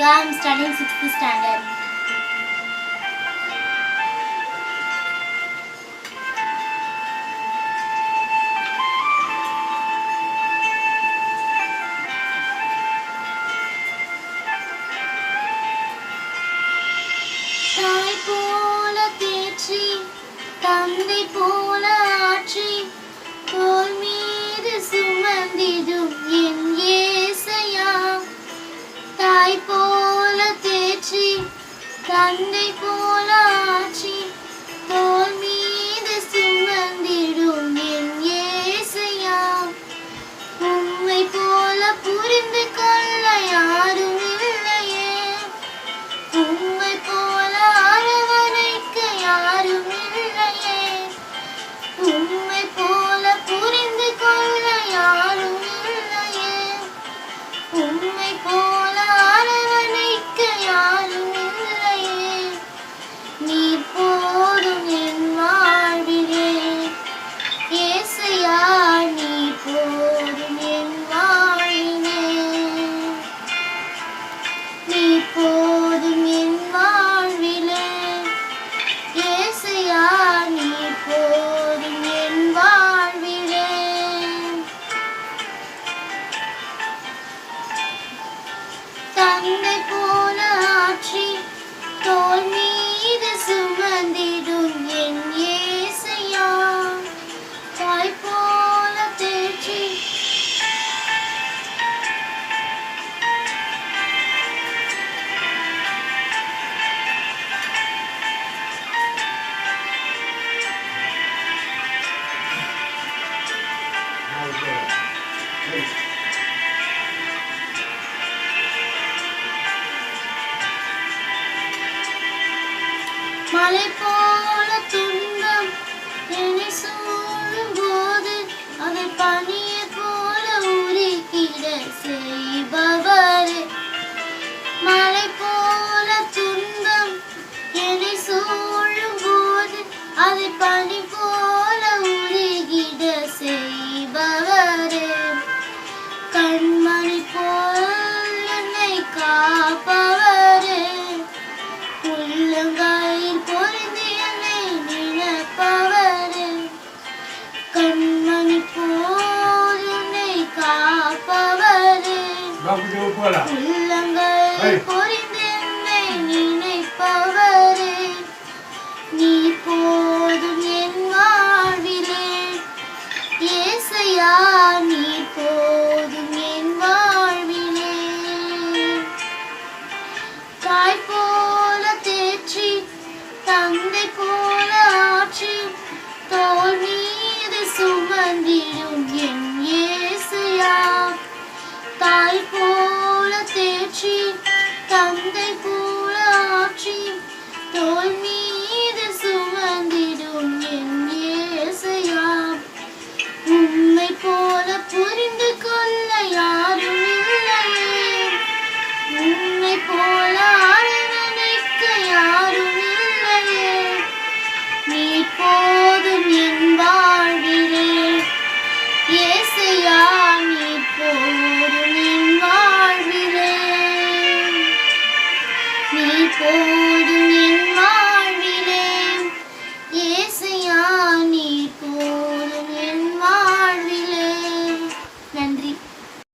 Radhika. I'm studying 6th standard. தாய் போல தேற்றி தந்தை போல தாய் போல தேற்றி தந்தை போல ஆற்றி தோல்மீ மலை போல துன்பம் என்னை சூழும் போது அதை பனிய போல உருக்கிட செய்பவரே. மலை போல துன்பம் என்னை சூழும் போது அதை பனி போல はい。தேற்றி தந்தை போல ஆற்றி தோல் மீது சுமந்திடும் என் ஏசையா. உம்மை போல புரிந்து கொள்ள யாரும் இல்லையே. உம்மை போல நினைக்க யாரும் இல்லையே. நீ போதும் என்பார்